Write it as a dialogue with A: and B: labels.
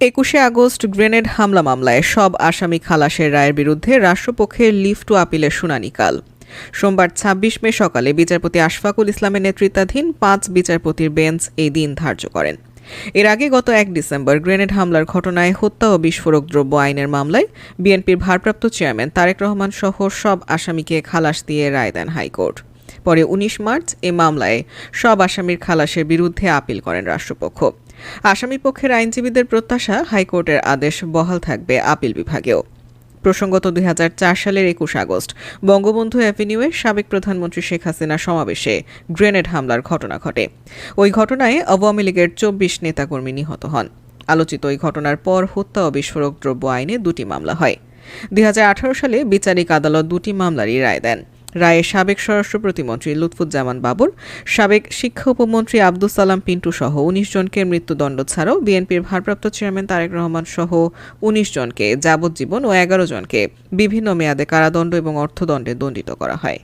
A: একুশে August grenade হামলা মামলায় সব আসামি খালাসের রায়ের বিরুদ্ধে রাষ্ট্রপক্ষের লিভ আপিলের শুনানি কাল। সোমবার ২৬ মে সকালে বিচারপতি আশফাকুল ইসলামের নেতৃত্বাধীন পাঁচ বিচারপতির বেঞ্চ এই দিন ধার্য করেন। এর আগে গত এক ডিসেম্বর গ্রেনেড হামলার ঘটনায় হত্যা ও বিস্ফোরক দ্রব্য আইনের মামলায় বিএনপির ভারপ্রাপ্ত চেয়ারম্যান তারেক রহমান সহ সব আসামিকে খালাস দিয়ে রায় দেন হাইকোর্ট। পরে ১৯ মার্চ এ মামলায় সব আসামির খালাসের বিরুদ্ধে আপিল করেন রাষ্ট্রপক্ষ। আসামি পক্ষের আইনজীবীদের প্রত্যাশা, হাইকোর্টের আদেশ বহাল থাকবে আপিল বিভাগেও। প্রসঙ্গত দুই হাজার চার সালের একুশ আগস্ট, বঙ্গবন্ধু অ্যাভিনিউয়ে সাবেক প্রধানমন্ত্রী শেখ হাসিনা সমাবেশে গ্রেনেড হামলার ঘটনা ঘটে। ওই ঘটনায় আওয়ামী লীগের চব্বিশ নেতাকর্মী নিহত হন। আলোচিত ওই ঘটনার পর হত্যা ও বিস্ফোরক দ্রব্য আইনে দুটি মামলা হয়। দুই হাজার আঠারো সালে বিচারিক আদালত দুটি মামলারই রায় দেন। রায়ে সাবেক স্বরাষ্ট্র প্রতিমন্ত্রী লুৎফুজ্জামান বাবর, সাবেক শিক্ষা উপমন্ত্রী আব্দুল সালাম পিন্টু সহ উনিশ জনকে মৃত্যুদণ্ড ছাড়াও বিএনপির ভারপ্রাপ্ত চেয়ারম্যান তারেক রহমান সহ উনিশ জনকে যাবজ্জীবন ও এগারো জনকে বিভিন্ন মেয়াদে কারাদণ্ড এবং অর্থদণ্ডে দণ্ডিত করা হয়।